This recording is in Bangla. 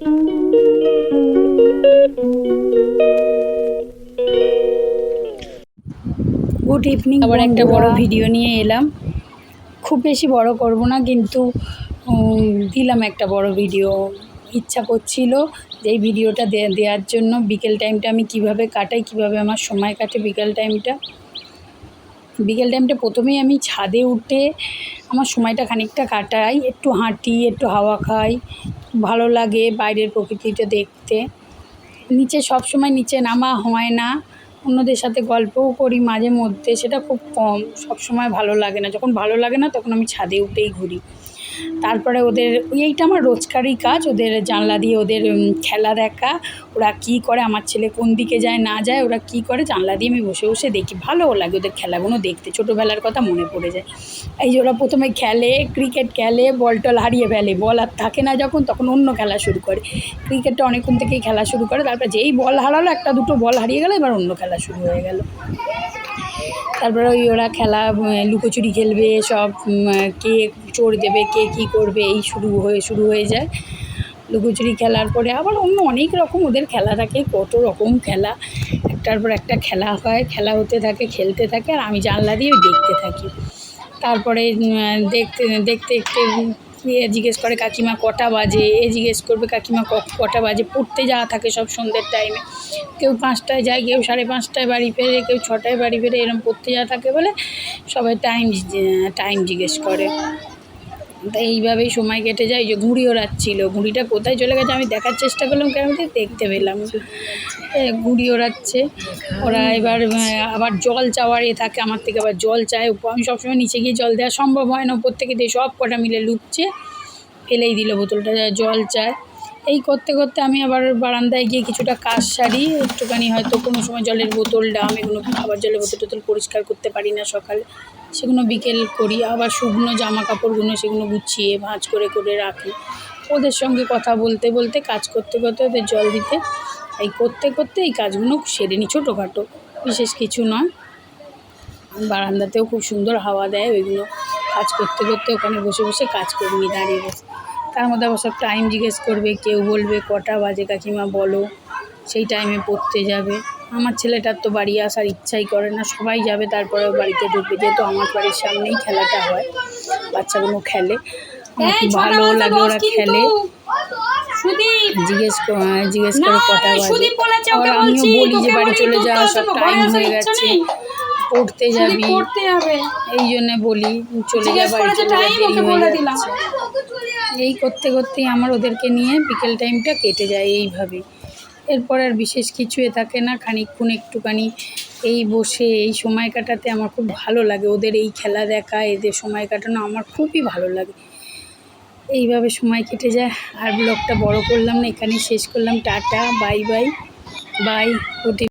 গুড ইভিনিং আবার একটা বড় ভিডিও নিয়ে এলাম। খুব বেশি বড় করব না কিন্তু দিলাম একটা বড় ভিডিও ইচ্ছা করছিল যে এই ভিডিওটা দেওয়ার জন্য বিকেল টাইমটা আমি কীভাবে কাটাই কীভাবে আমার সময় কাটে বিকেল টাইমটা বিকেল টাইমটা প্রথমেই আমি ছাদে উঠে আমার সময়টা খানিকটা কাটাই, একটু হাঁটি, একটু হাওয়া খাই, ভালো লাগে বাইরের প্রকৃতিটা দেখতে। নিচে সব সময় নিচে নামা হয় না, অন্যদের সাথে গল্পও করি মাঝে মধ্যে, সেটা খুব কম সব সময় ভালো লাগে না। যখন ভালো লাগে না, তখন আমি ছাদে উঠেই ঘুরি। তারপরে ওদের, এইটা আমার রোজকারই কাজ, ওদের জানলা দিয়ে ওদের খেলা দেখা, ওরা কী করে, আমার ছেলে কোন দিকে যায়, না যায়, ওরা কী করে, জানলা দিয়ে আমি বসে বসে দেখি, ভালোও লাগে ওদের খেলাগুলো দেখতে, ছোটোবেলার কথা মনে পড়ে যায়। এই যে ওরা প্রথমে খেলে, ক্রিকেট খেলে, বল টল হারিয়ে ফেলে, বল আর থাকে না যখন, তখন অন্য খেলা শুরু করে। ক্রিকেটটা অনেকক্ষণ থেকেই খেলা শুরু করে, তারপর যেই বল হারালো, একটা দুটো বল হারিয়ে গেলো, এবার অন্য খেলা শুরু হয়ে গেল। তারপরে ওই ওরা খেলা লুকোচুরি খেলবে, সব কে চোর দেবে, কে কী করবে, এই শুরু হয়ে শুরু হয়ে যায় লুকোচুরি খেলার পরে। আবার অন্য অনেক রকম ওদের খেলা থাকে, কত রকম খেলা। একটার পর একটা খেলা হয়, খেলা হতে থাকে, খেলতে থাকে, আর আমি জানলা দিয়ে দেখতে থাকি। তারপরে দেখতে দেখতে দেখতে এ জিজ্ঞেস করে, কাকিমা, কটা বাজে? এ জিজ্ঞেস করবে, কাকিমা কটা বাজে? পড়তে যাওয়া থাকে সব সন্ধ্যের টাইমে কেউ পাঁচটায় যায়, কেউ সাড়ে পাঁচটায় বাড়ি ফেরে, কেউ ছটায় বাড়ি ফেরে এরকম পড়তে যাওয়া থাকে বলে সবাই টাইম টাইম জিজ্ঞেস করে। এইভাবেই সময় কেটে যায় যে ঘুড়ি ওড়াচ্ছিলো। ঘুড়িটা কোথায় চলে গেছে আমি দেখার চেষ্টা করলাম কেন দেখতে পেলাম। ঘুড়ি ওড়াচ্ছে। ওরা এবার আবার জল চাওয়ার এ থাকে, আমার থেকে আবার জল চায়। আমি সবসময় নিচে গিয়ে জল দেওয়া সম্ভব হয় না। উপর থেকে দিয়ে সব কটা মিলে লুকছে ফেলেই দিল বোতলটা, জল চায়। এই করতে করতে আমি আবার বারান্দায় গিয়ে কিছুটা কাজ সারি, একটুখানি হয়তো কোনো সময় জলের বোতল, ডাম এগুলো, খাবার জলের বোতল টোতল পরিষ্কার করতে পারি না সকালে। সেগুলো বিকেল করি, আবার শুকনো জামা কাপড়গুলো সেগুলো গুছিয়ে, ভাঁজ করে করে রাখি। ওদের সঙ্গে কথা বলতে বলতে, কাজ করতে করতে ওদের জল দিতে, এই করতে করতে এই কাজগুলো সেরে নিই ছোটোখাটো। বিশেষ কিছু নয়। বারান্দাতেও খুব সুন্দর হাওয়া দেয় ওইগুলো। কাজ করতে করতে ওখানে বসে বসে কাজ করে নিই দাঁড়িয়ে বসে। তার মধ্যে আবার সব টাইম জিজ্ঞেস করবে কেউ বলবে কটা বাজে কাকিমা বলো সেই টাইমে পড়তে যাবে। আমার ছেলেটার তো বাড়ি আসার ইচ্ছাই করে না সবাই যাবে তারপরে ও বাড়িতে ঢুকবে যেহেতু আমার বাড়ির সামনেই খেলাটা হয় বাচ্চাগুলো খেলে। আমার খুব ভালো লাগে ওরা খেলে। জিজ্ঞেস আহ, জিজ্ঞেস করে কটা বাজে। আবার আমিও বলি যে বাড়ি চলে যাওয়া সব টাইম হয়ে গেছে পড়তে যাবি। এই জন্যে বলি চলে যা বাড়ি চলে যা দেরি হয়ে যাচ্ছে। এই করতে করতেই আমার ওদেরকে নিয়ে বিকেল টাইমটা কেটে যায় এইভাবে। এরপর আর বিশেষ কিছু এ থাকে না, খানিকক্ষণ একটুখানি এই বসে, এই সময় কাটাতে আমার খুব ভালো লাগে। ওদের এই খেলা দেখা, এদের সময় কাটানো আমার খুবই ভালো লাগে। এইভাবে সময় কেটে যায়। আর ব্লগটা বড় করলাম না, এখানেই শেষ করলাম। Tata bye bye bye good